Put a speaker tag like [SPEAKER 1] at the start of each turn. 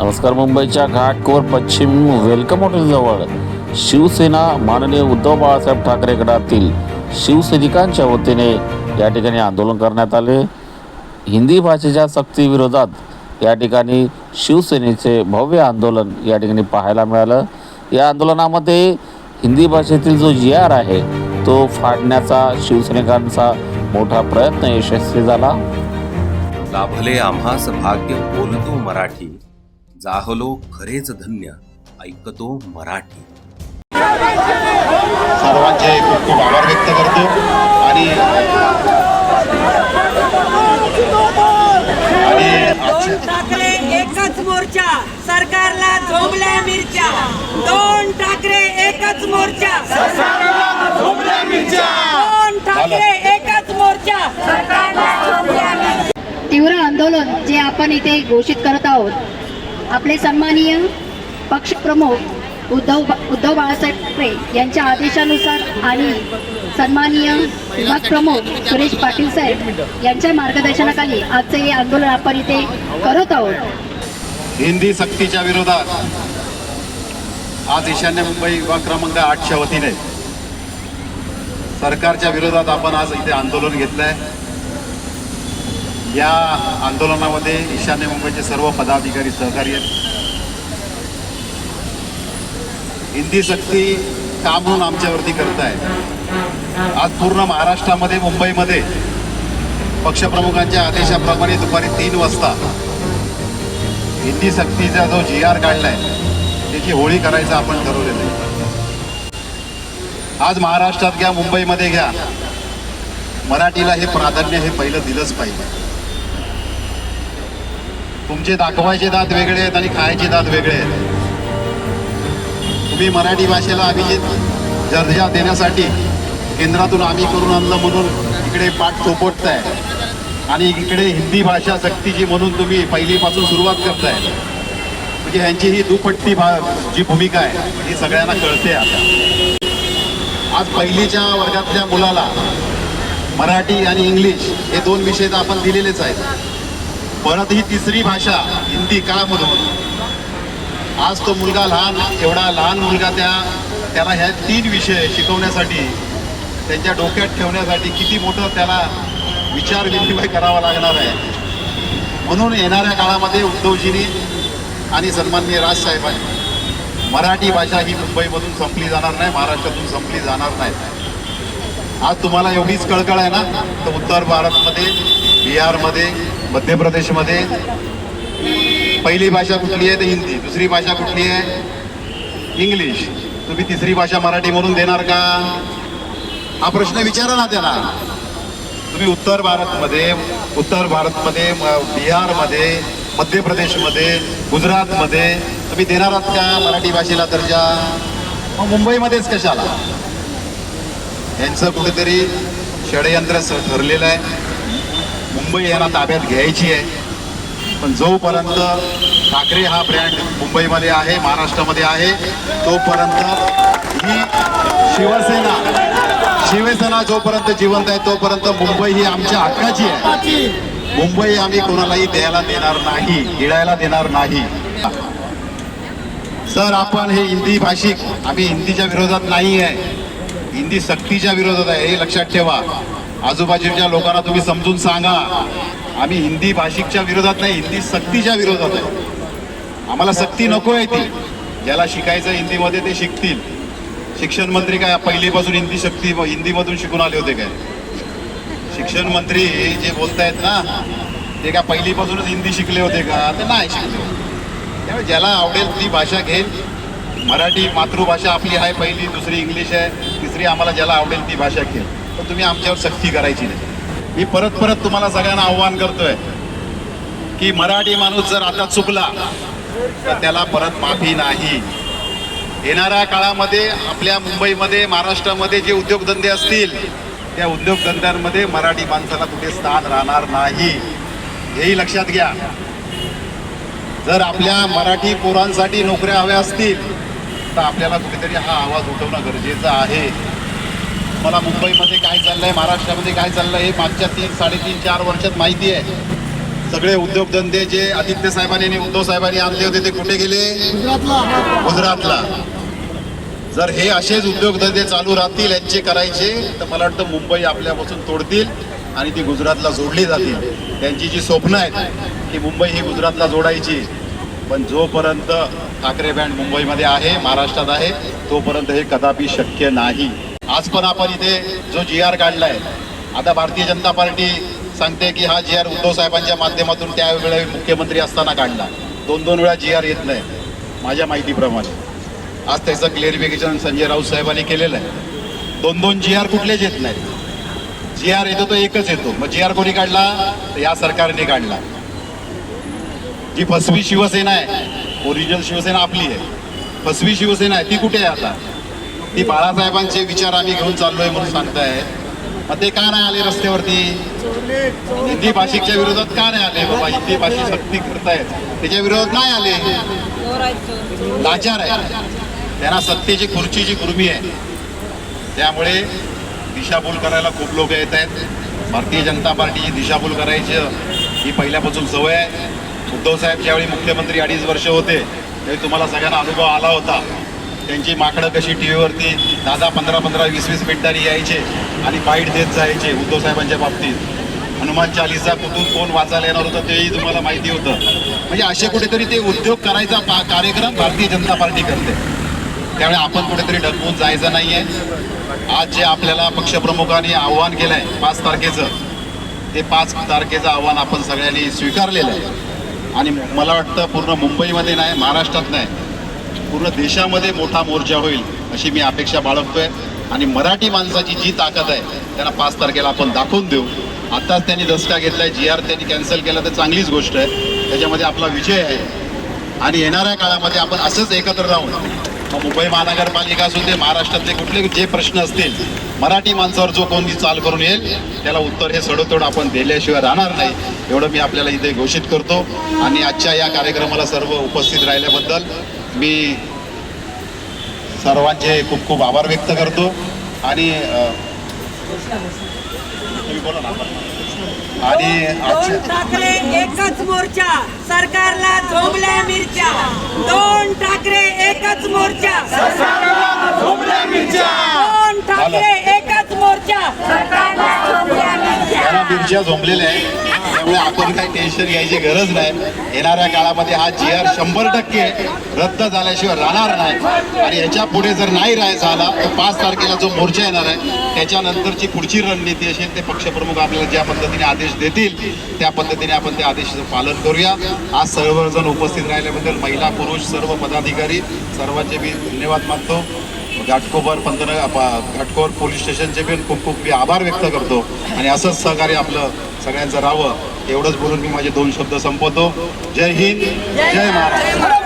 [SPEAKER 1] नमस्कार मुंबईच्या घाटकोर पश्चिम वेलकम हॉटेलजवळ. शिवसेना माननीय उद्धव बाळासाहेब ठाकरे गटातील शिवसैनिकांच्या वतीने या ठिकाणी आंदोलन करण्यात आले. हिंदी भाषेच्या सक्तीविरोधात या ठिकाणी शिवसेनेचे भव्य आंदोलन या ठिकाणी पाहायला मिळालं. या आंदोलनामध्ये हिंदी भाषेतील जो जी आर आहे तो फाडण्याचा शिवसैनिकांचा मोठा प्रयत्न यशस्वी झाला.
[SPEAKER 2] लाभले आम्हास भाग्य बोलतो मराठी. जाहलो खरेच धन्य ऐकतो मराठी.
[SPEAKER 3] सर्वांचे खूप खूप आभार व्यक्त करतो. आणि आणि
[SPEAKER 4] दोन ठाकरे एकच मोर्चा सरकारला झोंबल्या मिरच्या. दोन ठाकरे एकच मोर्चा. दोन ठाकरे एकच मोर्चा.
[SPEAKER 5] तीव्र आंदोलन जे आपण इथे घोषित करत आहोत आपले सन्माननीय पक्षप्रमुख उद्धव उद्धव बाळासाहेब ठाकरे यांच्या आदेशानुसार आणि सन्माननीय विभागप्रमुख सुरेश पाटील साहेब यांच्या मार्गदर्शनाखाली आजचे हे आंदोलन आपण इथे करत आहोत.
[SPEAKER 3] हिंदी सक्तीच्या विरोधात आज ईशान्य मुंबई विभाग क्रमांक आठच्या वतीने सरकारच्या विरोधात आपण आज इथे आंदोलन घेतलंय. या आंदोलनामध्ये ईशान्य मुंबईचे सर्व पदाधिकारी सहकारी आहेत. हिंदी सक्ती का म्हणून आमच्यावरती करताय आज पूर्ण महाराष्ट्रामध्ये मुंबईमध्ये पक्षप्रमुखांच्या आदेशाप्रमाणे दुपारी तीन वाजता हिंदी सक्तीचा जो जी आर काढलाय त्याची होळी करायचं आपण ठरवलेलं आहे. आज महाराष्ट्रात घ्या मुंबईमध्ये घ्या. मराठीला हे प्राधान्य हे पहिलं दिलंच पाहिजे. तुमचे दाखवायचे दात वेगळे आहेत आणि खायचे दात वेगळे आहेत. तुम्ही मराठी भाषेला अभिजित दर्जा देण्यासाठी केंद्रातून आम्ही करून आणलं म्हणून इकडे पाठ चोपटताय आणि इकडे हिंदी भाषा सक्तीची म्हणून तुम्ही पहिलीपासून सुरुवात करताय. म्हणजे ह्यांची ही दुपट्टी भा जी भूमिका आहे ही सगळ्यांना कळते आता. आज पहिलीच्या वर्गातल्या मुलाला मराठी आणि इंग्लिश हे दोन विषय तर आपण दिलेलेच आहेत. परत ही तिसरी भाषा हिंदी का आज तो मुलगा लहान एवढा लहान मुलगा त्या त्याला ह्या तीन विषय शिकवण्यासाठी त्यांच्या डोक्यात ठेवण्यासाठी किती मोठं त्याला विचार विनिमय करावा लागणार आहे. म्हणून येणाऱ्या काळामध्ये उद्धवजींनी आणि सन्माननीय राजसाहेबांनी मराठी भाषा ही मुंबईमधून संपली जाणार नाही महाराष्ट्रातून संपली जाणार नाही. आज तुम्हाला एवढीच कळकळ आहे ना? तर उत्तर भारतमध्ये बिहारमध्ये मध्य प्रदेशमध्ये पहिली भाषा कुठली आहे? तर हिंदी. दुसरी भाषा कुठली आहे? इंग्लिश. तुम्ही तिसरी भाषा मराठी म्हणून देणार का? हा प्रश्न विचारा ना त्याला. तुम्ही उत्तर भारतमध्ये उत्तर भारतमध्ये बिहारमध्ये मध्य प्रदेशमध्ये गुजरातमध्ये तुम्ही देणार आहात का मराठी भाषेला दर्जा? मग मुंबईमध्येच कशाला? यांचं कुठेतरी षडयंत्र ठरलेलं आहे. मुंबई यांना ताब्यात घ्यायची आहे. पण जोपर्यंत ठाकरे हा ब्रँड मुंबईमध्ये आहे महाराष्ट्रामध्ये आहे तोपर्यंत ही शिवसेना शिवसेना जोपर्यंत जिवंत आहे तोपर्यंत मुंबई ही आमच्या हक्काची आहे. मुंबई आम्ही कोणालाही द्यायला देणार नाही गिळायला देणार नाही. सर आपण हे हिंदी भाषिक आम्ही हिंदीच्या विरोधात नाही आहे हिंदी सक्तीच्या विरोधात आहे हे लक्षात ठेवा. आजूबाजूच्या लोकांना तुम्ही समजून सांगा. आम्ही हिंदी भाषिकच्या विरोधात नाही हिंदी सक्तीच्या विरोधात आहे. आम्हाला सक्ती नको आहे ती. ज्याला शिकायचं हिंदीमध्ये ते शिकतील. शिक्षण मंत्री काय पहिलीपासून हिंदी शक्ती हिंदीमधून शिकून आले होते काय? शिक्षण मंत्री जे बोलतायत ना ते काय पहिलीपासूनच हिंदी शिकले होते का? ते नाही शिकले त्यामुळे ज्याला आवडेल ती भाषा घेईल. मराठी मातृभाषा आपली आहे पहिली दुसरी इंग्लिश आहे तिसरी आम्हाला ज्याला आवडेल ती भाषा घेईल. पण तुम्ही आमच्यावर सक्ती करायची नाही. मी परत परत तुम्हाला सगळ्यांना आव्हान करतोय की मराठी माणूस जर आता चुकला तर त्याला परत माफी नाही. येणाऱ्या काळामध्ये आपल्या मुंबईमध्ये महाराष्ट्रामध्ये जे उद्योगधंदे असतील त्या उद्योगधंद्यांमध्ये मराठी माणसाला कुठे स्थान राहणार नाही. हेही लक्षात घ्या. जर आपल्या मराठी पोरांसाठी नोकऱ्या हव्या असतील तर आपल्याला कुठेतरी हा आवाज उठवणं गरजेचं आहे. मला मुंबईमध्ये काय चाललं आहे महाराष्ट्रामध्ये काय चाललं आहे हे मागच्या तीन साडेतीन चार वर्षात माहिती आहे. सगळे उद्योगधंदे जे आदित्य साहेबांनी आणि उद्धव साहेबांनी आणले होते ते कुठे गेले? गुजरातला. जर हे असेच उद्योगधंदे चालू राहतील यांचे करायचे तर मला वाटतं मुंबई आपल्यापासून तोडतील आणि ती गुजरातला जोडली जातील. त्यांची जी स्वप्न आहेत की मुंबई ही गुजरातला जोडायची. पण जोपर्यंत ठाकरे बँड मुंबईमध्ये आहे महाराष्ट्रात आहे तोपर्यंत हे कदापि शक्य नाही. आज पण आपण इथे जो जी आर काढलाय आता भारतीय जनता पार्टी सांगते की हा जी आर उद्धव साहेबांच्या माध्यमातून त्यावेळी मुख्यमंत्री असताना काढला. दोन दोन वेळा जी आर येत नाही माझ्या माहितीप्रमाणे. आज त्याचं क्लिअरिफिकेशन संजय राऊत साहेबांनी केलेलं आहे. दोन दोन जी आर कुठलेच येत नाही जी आर येतो तो एकच येतो. मग जी आर कोणी काढला? तर या सरकारने काढला. जी फसवी शिवसेना आहे ओरिजिनल शिवसेना आपली आहे. फसवी शिवसेना आहे ती कुठे आहे आता? ती बाळासाहेबांचे विचार आम्ही घेऊन चाललोय म्हणून सांगताय. मग ते का नाही आले रस्त्यावरती? हिंदी भाषिकच्या विरोधात का नाही आले? बाबा हिंदी भाषिक सक्ती करतायत. त्याच्या विरोधात नाही आले. लाचार आहे त्यांना सत्तेची खुर्चीची कुर्मी आहे. त्यामुळे दिशाभूल करायला खूप लोक येत आहेत. भारतीय जनता पार्टीची दिशाभूल करायची ही पहिल्यापासून सवय आहे. उद्धव साहेब ज्यावेळी मुख्यमंत्री अडीच वर्ष होते त्यावेळी तुम्हाला सगळ्यांना अनुभव आला होता. त्यांची माकडं कशी टी व्हीवरती दहा दहा पंधरा पंधरा वीस वीस मिनिटांनी यायचे आणि बाईट देत जायचे उद्धव साहेबांच्या बाबतीत. हनुमान चालिसा कुठून कोण वाचायला येणार होतं तेही तुम्हाला माहिती होतं. म्हणजे असे कुठेतरी ते उद्योग करायचा पा कार्यक्रम भारतीय जनता पार्टी करते. त्यामुळे आपण कुठेतरी डगमून जायचं नाही आहे आज जे आपल्याला पक्षप्रमुखांनी आव्हान केलं आहे पाच तारखेचं ते पाच तारखेचं आव्हान आपण सगळ्यांनी स्वीकारलेलं आहे. आणि मला वाटतं पूर्ण मुंबईमध्ये नाही महाराष्ट्रात नाही. पूर्ण देशामध्ये मोठा मोर्चा होईल अशी मी अपेक्षा बाळगतोय. आणि मराठी माणसाची जी ताकद आहे त्यांना पाच तारखेला आपण दाखवून देऊ. आत्ताच त्यांनी दसका घेतलाय जी आर त्यांनी कॅन्सल केला तर चांगलीच गोष्ट आहे. त्याच्यामध्ये आपला विजय आहे. आणि येणाऱ्या काळामध्ये आपण असंच एकत्र राहून मुंबई महानगरपालिका असू दे महाराष्ट्रातले कुठले जे प्रश्न असतील मराठी माणसावर जो कोणी चाल करून येईल त्याला उत्तर हे सडोतोड आपण दिल्याशिवाय राहणार नाही. एवढं मी आपल्याला इथे घोषित करतो. आणि आजच्या या कार्यक्रमाला सर्व उपस्थित राहिल्याबद्दल मी सर्वांचे खूप खूप आभार व्यक्त करतो. आणि आणि
[SPEAKER 4] दोन ठाकरे एकच मोर्चा. सरकारला झोंबल्या मिरच्या. दोन ठाकरे एकच मोर्चा. दोन ठाकरे एकच मोर्चा. सरकारला झोंबल्या मिरच्या.
[SPEAKER 3] मिरच्या झोंबलेल्या आहे त्यामुळे आपण काही टेन्शन घ्यायची गरज नाही. येणाऱ्या काळामध्ये हा जी आर शंभर टक्के रद्द झाल्याशिवाय राहणार नाही. आणि याच्यापुढे जर नाही राह झाला तर पाच तारखेला जो मोर्चा येणार आहे त्याच्यानंतरची पुढची रणनीती असेल ते पक्षप्रमुख आपल्याला ज्या पद्धतीने आदेश देतील त्या पद्धतीने आपण त्या आदेशाचं पालन करूया. आज सर्वजण उपस्थित राहिल्याबद्दल महिला पुरुष सर्व पदाधिकारी सर्वांचे मी धन्यवाद मानतो. घाटकोपर पंधरा घाटकोपर पोलीस स्टेशनचे पण खूप खूप मी आभार व्यक्त करतो. आणि असंच सहकार्य आपलं सगळ्यांचं राहावं एवढंच बोलून मी माझे दोन शब्द संपवतो. जय हिंद जय महाराष्ट्र.